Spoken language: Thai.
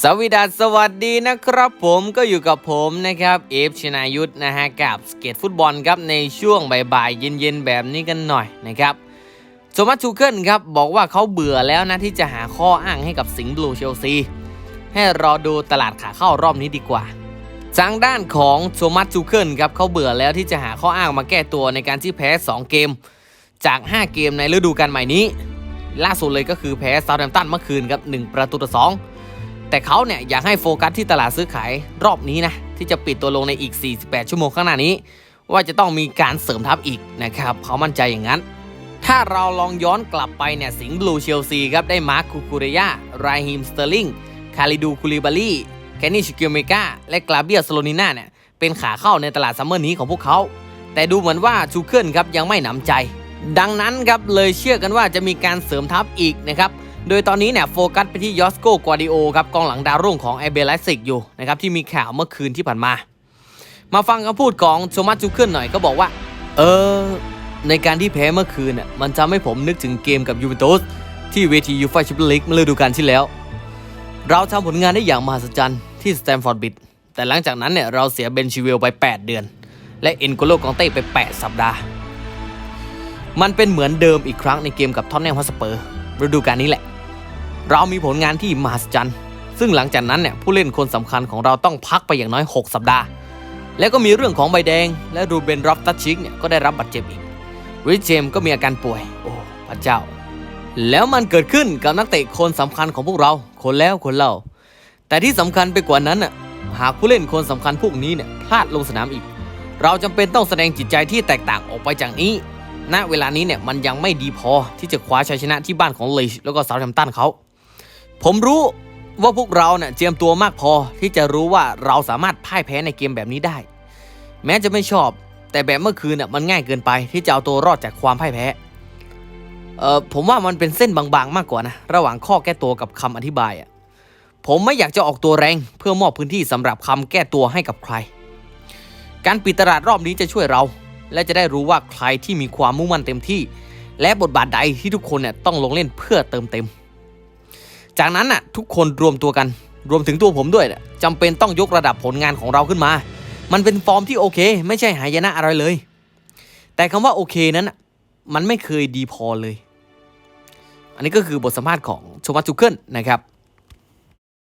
สวีดัสวัสดีนะครับผมก็อยู่กับผมนะครับเอฟชนายุทธนะฮะกับสเก็ตฟุตบอลครับในช่วงบ่ายๆเย็นๆแบบนี้กันหน่อยนะครับโทมัสทูเคิลครับบอกว่าเขาเบื่อแล้วนะที่จะหาข้ออ้างให้กับสิงห์บลูเชลซีให้รอดูตลาดขาเข้ารอบนี้ดีกว่าทางด้านของโทมัสทูเคิลครับเขาเบื่อแล้วที่จะหาข้ออ้างมาแก้ตัวในการที่แพ้ 2 เกม จาก 5 เกมในฤดูกาลใหม่นี้ ล่าสุดเลยก็คือแพ้ซาท์แฮมป์ตันเมื่อคืนครับ1ประตูต่อ2 แต่เขาเนี่ยอยากให้โฟกัสที่ตลาดซื้อขายรอบนี้นะที่จะปิดตัวลงในอีก 48 ชั่วโมงข้างหน้านี้ ว่าจะต้องมีการเสริมทัพอีกนะครับเขามั่นใจอย่างนั้น ถ้าเราลองย้อนกลับไปเนี่ยสิงห์บลูเชลซีครับได้มาร์คคูคูเรยาไรฮิมสเตอร์ลิงคาริดูคูลิบาลีแคนนี่ชิเกิเมกาและกลาเบียสโลนิน่าเนี่ยเป็นขาเข้าในตลาดซัมเมอร์นี้ของพวกเขา แต่ดูเหมือนว่าชูเคิลครับยังไม่หนำใจ ดังนั้นครับเลยเชื่อกันว่าจะมีการเสริมทัพอีกนะครับ โดยตอนนี้เนี่ยโฟกัสไปที่ยอสโกกัวดิโอครับกองหลังดาวรุ่งของไอเบลไลซิกอยู่นะครับที่มีข่าวเมื่อคืนที่ผ่านมา มาฟังคำพูดของโทมัสจูเคิลหน่อยก็บอกว่า เออ ในการที่แพ้เมื่อคืนน่ะมันทำให้ผมนึกถึงเกมกับยูเวนตุสที่เวทียูฟ่าแชมเปี้ยนลีกเมื่อฤดูกาลที่แล้ว เราทำผลงานได้อย่างมหัศจรรย์ที่สแตมฟอร์ดบิดแต่หลังจากนั้นเนี่ยเราเสียเบนชิเวลไป 8 เดือน และเอ็นโกโลกองเต้ไป 8 สัปดาห์ มันเป็นเหมือนเดิมอีกครั้งในเกมกับท็อตแนมฮอตสเปอร์ฤดูกาลนี้แหละ เรามีผลงานที่มหัศจรรย์ ซึ่งหลังจากนั้นเนี่ยผู้เล่นคนสำคัญของเราต้องพักไปอย่างน้อย 6 สัปดาห์ แล้วก็มีเรื่องของใบแดง และรูเบนรอฟตัชชิกเนี่ยก็ได้รับบาดเจ็บอีกริชเจมก็มีอาการป่วย โอ้พระเจ้า แล้วมันเกิดขึ้นกับนักเตะคนสำคัญของพวกเรา คนแล้วคนเล่า แต่ที่สำคัญไปกว่านั้นน่ะหากผู้เล่นคนสำคัญพวกนี้เนี่ยพลาดลงสนามอีก เราจำเป็นต้องแสดงจิตใจที่แตกต่างออกไปจากนี้ ณเวลานี้เนี่ยมันยังไม่ดีพอที่จะคว้าชัยชนะที่บ้านของลีชแล้วก็เซาท์แฮมป์ตันเขา ผมรู้ว่าพวกเราเนี่ยเจียมตัวมากพอที่จะรู้ว่าเราสามารถพ่ายแพ้ในเกมแบบนี้ได้ แม้จะไม่ชอบ แต่แบบเมื่อคืนน่ะมันง่ายเกินไปที่จะเอาตัวรอดจากความพ่ายแพ้เอ่อผมว่ามันเป็นเส้นบางๆมากกว่านะระหว่างข้อแก้ตัวกับคำอธิบายอะผมไม่อยากจะออกตัวแรงเพื่อมอบพื้นที่สำหรับคำแก้ตัวให้กับใคร การปิดตลาดรอบนี้จะช่วยเรา และจะได้รู้ว่าใครที่มีความมุ่งมั่นเต็มที่ และบทบาทใดที่ทุกคนเนี่ยต้องลงเล่นเพื่อเติมเต็ม จากนั้นน่ะทุกคนรวมตัวกันรวมถึงตัวผมด้วยเนี่ยจำเป็นต้องยกระดับผลงานของเราขึ้นมา มันเป็นฟอร์มที่โอเค ไม่ใช่หายนะอะไรเลย แต่คำว่าโอเคนั้นมันไม่เคยดีพอเลย อันนี้ก็คือบทสัมภาษณ์ของโชมัสจูเคิลนะครับ